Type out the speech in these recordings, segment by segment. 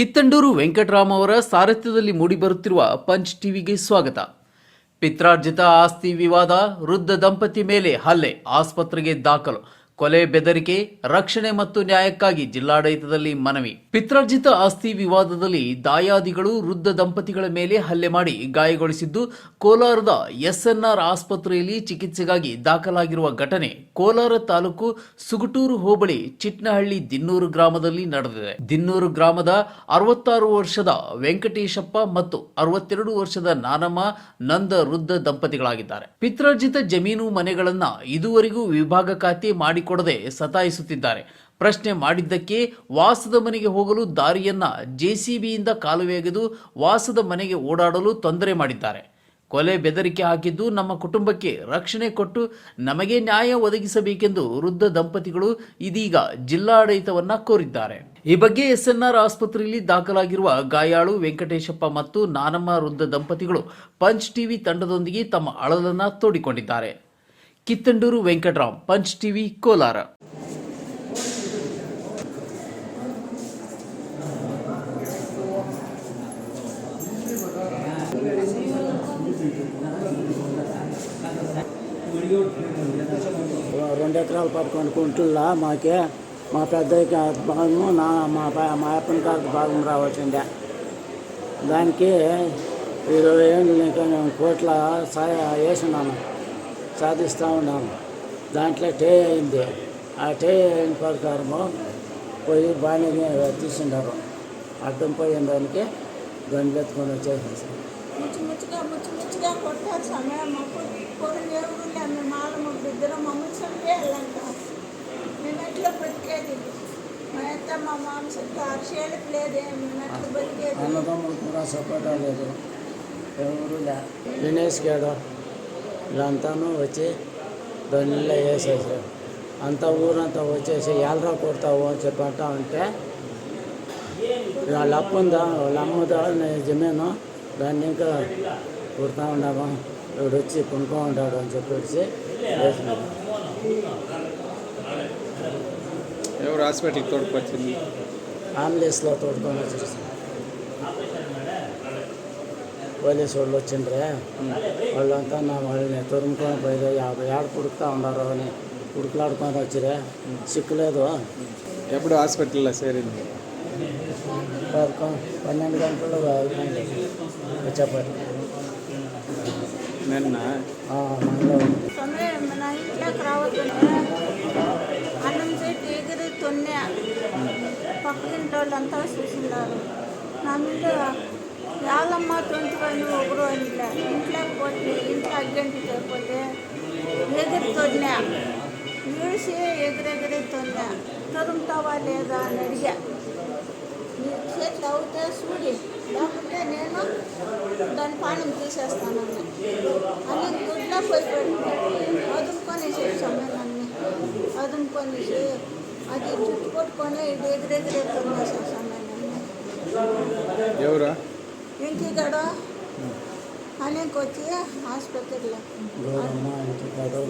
ಕಿತ್ತಂಡೂರು ವೆಂಕಟರಾಮ್ ಅವರ ಸಾರಥ್ಯದಲ್ಲಿ ಮೂಡಿಬರುತ್ತಿರುವ ಪಂಚ್ ಟಿವಿಗೆ ಸ್ವಾಗತ. ಪಿತ್ರಾರ್ಜಿತ ಆಸ್ತಿ ವಿವಾದ, ವೃದ್ಧ ದಂಪತಿ ಮೇಲೆ ಹಲ್ಲೆ, ಆಸ್ಪತ್ರೆಗೆ ದಾಖಲು. ಕೊಲೆ ಬೆದರಿಕೆ, ರಕ್ಷಣೆ ಮತ್ತು ನ್ಯಾಯಕ್ಕಾಗಿ ಜಿಲ್ಲಾಡಳಿತದಲ್ಲಿ ಮನವಿ. ಪಿತ್ರಾರ್ಜಿತ ಆಸ್ತಿ ವಿವಾದದಲ್ಲಿ ದಾಯಾದಿಗಳು ವೃದ್ಧ ದಂಪತಿಗಳ ಮೇಲೆ ಹಲ್ಲೆ ಮಾಡಿ ಗಾಯಗೊಳಿಸಿದ್ದು, ಕೋಲಾರದ ಎಸ್ಎನ್ಆರ್ ಆಸ್ಪತ್ರೆಯಲ್ಲಿ ಚಿಕಿತ್ಸೆಗಾಗಿ ದಾಖಲಾಗಿರುವ ಘಟನೆ ಕೋಲಾರ ತಾಲೂಕು ಸುಗಟೂರು ಹೋಬಳಿ ಚಿಟ್ನಹಳ್ಳಿ ದಿನ್ನೂರು ಗ್ರಾಮದಲ್ಲಿ ನಡೆದಿದೆ. ದಿನ್ನೂರು ಗ್ರಾಮದ ಅರವತ್ತಾರು ವರ್ಷದ ವೆಂಕಟೇಶಪ್ಪ ಮತ್ತು ಅರವತ್ತೆರಡು ವರ್ಷದ ನಾನಮ್ಮ ನಂದ ವೃದ್ಧ ದಂಪತಿಗಳಾಗಿದ್ದಾರೆ. ಪಿತ್ರಾರ್ಜಿತ ಜಮೀನು ಮನೆಗಳನ್ನ ಇದುವರೆಗೂ ವಿಭಾಗ ಖಾತೆ ಮಾಡಿಕೊಡದೆ ಸತಾಯಿಸುತ್ತಿದ್ದಾರೆ. ಪ್ರಶ್ನೆ ಮಾಡಿದ್ದಕ್ಕೆ ವಾಸದ ಮನೆಗೆ ಹೋಗಲು ದಾರಿಯನ್ನ ಜೆಸಿಬಿಯಿಂದ ಕಾಲುವೆ ಅಗೆದು ವಾಸದ ಮನೆಗೆ ಓಡಾಡಲು ತೊಂದರೆ ಮಾಡಿದ್ದಾರೆ. ಕೊಲೆ ಬೆದರಿಕೆ ಹಾಕಿದ್ದು ನಮ್ಮ ಕುಟುಂಬಕ್ಕೆ ರಕ್ಷಣೆ ಕೊಟ್ಟು ನಮಗೆ ನ್ಯಾಯ ಒದಗಿಸಬೇಕೆಂದು ವೃದ್ಧ ದಂಪತಿಗಳು ಇದೀಗ ಜಿಲ್ಲಾಡಳಿತವನ್ನ ಕೋರಿದ್ದಾರೆ. ಈ ಬಗ್ಗೆ ಎಸ್ಎನ್ಆರ್ ಆಸ್ಪತ್ರೆಯಲ್ಲಿ ದಾಖಲಾಗಿರುವ ಗಾಯಾಳು ವೆಂಕಟೇಶಪ್ಪ ಮತ್ತು ನಾನಮ್ಮ ವೃದ್ಧ ದಂಪತಿಗಳು ಪಂಚ್ ಟಿವಿ ತಂಡದೊಂದಿಗೆ ತಮ್ಮ ಅಳಲನ್ನ ತೋಡಿಕೊಂಡಿದ್ದಾರೆ. ಕಿತ್ತಂಡೂರು ವೆಂಕಟರಾಮ್ ಪಂಚ್ ಟಿವಿ ಕೋಲಾರ రెండు ఎకరాలు పదకొండు కుంటుల్లో మాకే మా పెద్దకి భాగము నా మా ప- మా అప్పని కారికి భాగం రావాల్సిందే దానికి ఇరవై ఏళ్ళు ఇంకా మేము కోట్ల సాయ వేసినాము సాధిస్తూ ఉన్నాము దాంట్లో టే అయింది. ఆ టే అయిన ప్రకారము పోయి బాగానే తీసిండారు. అడ్డం పోయిన దానికి గంటలు ఎత్తుకొని వచ్చేసి లేదే. అన్నదమ్ములు కూడా సపోర్ట్ అవ్వలేదు. ఎవరు లే దినేష్ గారు. వీళ్ళంతాను వచ్చి దానిలో వేసేసారు అంతా ఊరంతా వచ్చేసి ఎలరా కొడతావు అని చెప్పి అంటా ఉంటే వాళ్ళ అప్పుందా వాళ్ళ అమ్మదా జమీను? దాన్ని ఇంకా కుడతా ఉన్నాము ఇప్పుడు వచ్చి కొనుక్కో ఉంటాడు అని చెప్పేసి ఎవరు హాస్పిటల్కి తోడుకొచ్చింది? ఆంబులెన్స్లో తోడుకొని వచ్చేసి పోలీసు వాళ్ళు వచ్చిండ్రే వాళ్ళంతా నా వాళ్ళని తొరుముకొని పోయి యాభై ఏడు పుడుకుతా ఉన్నారు అని పుడుకులాడుకొని వచ్చిరే సిక్కులేదు ఎప్పుడు హాస్పిటల్లో చేరింది పదకొండు పన్నెండు గంటలు అయిపోయింది వచ్చేపటి నిన్న మనలో సమయం నా ఇంట్లోకి రావద్దునే అన్నం చెట్టు ఎగిరి తొన్నే పక్కకింటి వాళ్ళంతా చూసినారు నా మీద యాలమ్మ ట్వంటీ వన్ ఒకరు ఇంట్లో ఇంట్లో పోతే ఇంట్లో అర్జెంట్ లేకపోతే ఎదురుతున్నా చూసి ఈడిసి ఎగిరెగిరి తరుముతావా లేదా అని అడిగా. నీ చేతులు అవుతే చూడి లేకుంటే నేను దాని పానం తీసేస్తాను అని గుడ్లో పోయి పెట్టి వదులుకొనేసి సమయాన్ని వదులుకొనేసి అది చుట్టుకొట్టుకొని ఇది ఎదురెదురెత్తున్నా కొనేసే సమయాన్ని ఇంటికాడ అనేకి వచ్చి ఆసుపత్రిలో. గౌరమ్మ ఇంటి కాదు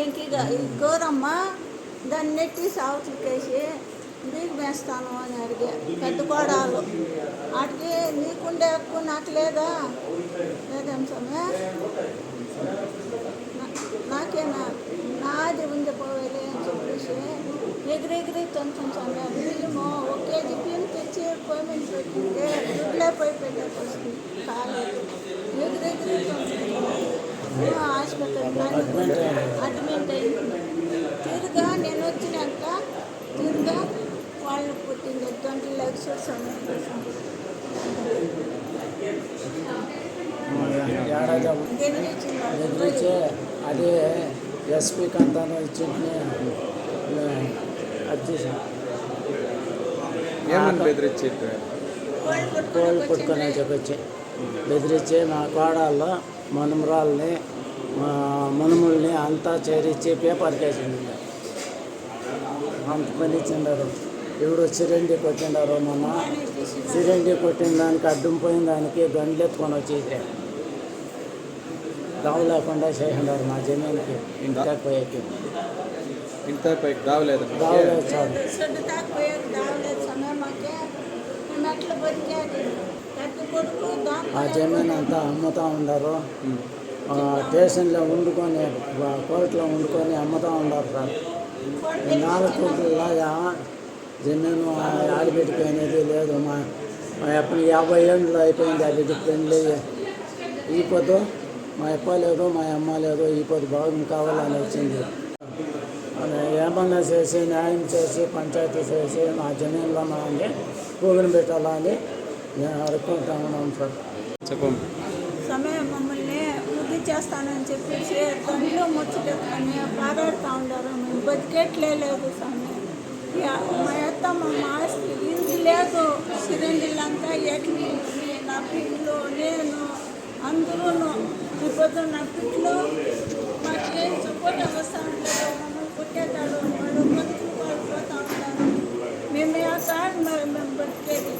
ఇంకిగా ఈ గౌరమ్మ దాన్ని నెట్టి సావుతుకేసి నీకు వేస్తాను అని అడిగా పెద్ద కోడాలు. అడిగి నీకుండే ఎక్కువ నాకు లేదా? లేదేం సమయ నాకేనా? నాది ఉంది పోవేలే అని చెప్పేసి ఎగిరెగిరి కొంచెం సమయం బియ్యము ఒక కేజీ బియ్యం తెచ్చి పొయ్యి మీద పెట్టింటే గుడ్లే పోయి పెట్టేసి కాలేదు ఎగిరెగిరి దగ్గర హాస్పిటల్ అడ్మిట్ అయింది తిరుగా నేను వచ్చినాక తిరుగా వాళ్ళు పుట్టింది ట్వంటీ ల్యాక్స్ సమయం ఏడాది బెదిరించింది అది ఎస్పీకి అంతా ఇచ్చింది అది చేసాం ఏమని బెదిరించి కోళ్ళు పుట్టుకొని పుట్టుకొని చెప్పొచ్చి. బెదిరించి మా కోడళ్ళు మనుమరాల్ని మా మనుముల్ని అంతా చేరించి పేపర్కి వేసింది అంత పని ఇచ్చిండారు. ఇప్పుడు సిరండి కొట్టిండారు మొన్న. సిరండి కొట్టిన దానికి అడ్డం పోయిన దానికి గండ్లు ఎత్తుకొని వచ్చేసి దావు లేకుండా చేసిండారు మా జమీన్కి. ఇంటికి పోయేకి. ఇంత పైకి రావలేదు ఆ జమీన్ అంతా అమ్ముతూ ఉండరు. ఆ, స్టేషన్లో వండుకొని కోర్టులో వండుకొని అమ్ముతూ ఉండరు సార్. నాలుగు కోట్లలాగా జమీను ఆడిపెట్టుకునేది లేదు. మా మా అప్పని యాభై ఏళ్ళు అయిపోయింది ఆ బిడ్డ పెళ్ళి. ఈ పొద్దు మా అప్ప లేదు మా అమ్మ లేదు ఈ పొద్దు భాగం కావాలని వచ్చింది. అది ఏమన్నా చేసి న్యాయం చేసి పంచాయతీ చేసి మా జమీన్లో మనల్ని కూగులు పెట్టాలని నేను అడుక్కుంటా ఉన్నాం సార్. చెప్పండి. సమయం మమ్మల్ని వృద్ధి చేస్తానని చెప్పేసి దండ్లో ముచ్చటెత్తుకొని పారాడుతూ ఉండారు మేము బతికేట్లే లేదు సమయం మా అత్త మా ఆస్తి ఇది లేదు. సిలిండర్లంతా ఎట్లు నా పిట్లు నేను అందరూ ఇప్పుడు నా పిట్లు మాకేం సపోర్ట్ వస్తూ ఉంటారు. మమ్మల్ని కొట్టేటాడు వాళ్ళు బతుకు వాళ్ళు పోతూ ఉంటారు మేము ఆ కాదు మరి మేము బతికేది